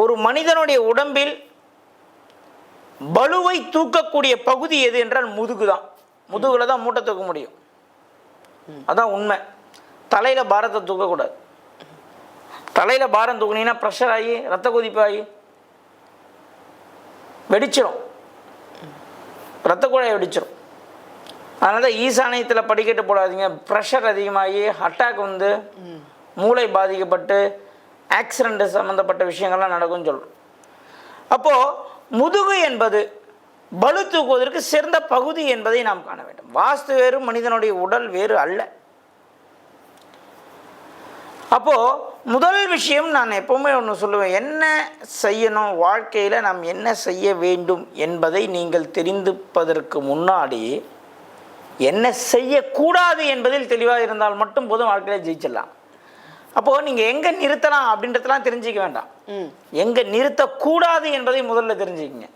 ஒரு மனிதனுடைய உடம்பில் பலுவை தூக்கக்கூடிய பகுதி எது என்றால் முதுகு தான் முதுகுல தான் மூட்டை தூக்க முடியும். அதான் உண்மை. தலையில பாரத்தை தூக்கக்கூடாது. தலையில பாரம் தூக்குனீங்கன்னா ப்ரெஷர் ஆகி ரத்த கொதிப்பு ஆகி வெடிச்சிடும் ரத்த குழாய் வெடிச்சிடும் அதனால தான் ஈசானியத்தில் படிக்கட்டு போடாதீங்க. ப்ரெஷர் அதிகமாகி அட்டாக் வந்து மூளை பாதிக்கப்பட்டு ஆக்சிடென்ட் சம்மந்தப்பட்ட விஷயங்கள்லாம் நடக்கும்னு சொல்கிறோம் அப்போது முதுகு என்பது பலு தூக்குவதற்கு சிறந்த பகுதி என்பதை நாம் காண வேண்டும். வாஸ்து வேறு மனிதனுடைய உடல் வேறு அல்ல. அப்போது முதல் விஷயம் நான் எப்போவுமே ஒன்று சொல்லுவேன். என்ன செய்யணும்? வாழ்க்கையில் நாம் என்ன செய்ய வேண்டும் என்பதை நீங்கள் தெரிந்துப்பதற்கு முன்னாடி என்ன செய்யக்கூடாது என்பதில் தெளிவாக இருந்தால் மட்டும் போதும் வாழ்க்கையில் ஜெயிச்சிடலாம். அப்போது நீங்கள் எங்கே நிறுத்தலாம் அப்படின்றதெல்லாம் தெரிஞ்சிக்க வேண்டாம். எங்கே நிறுத்தக்கூடாது என்பதை முதல்ல தெரிஞ்சுக்கங்க.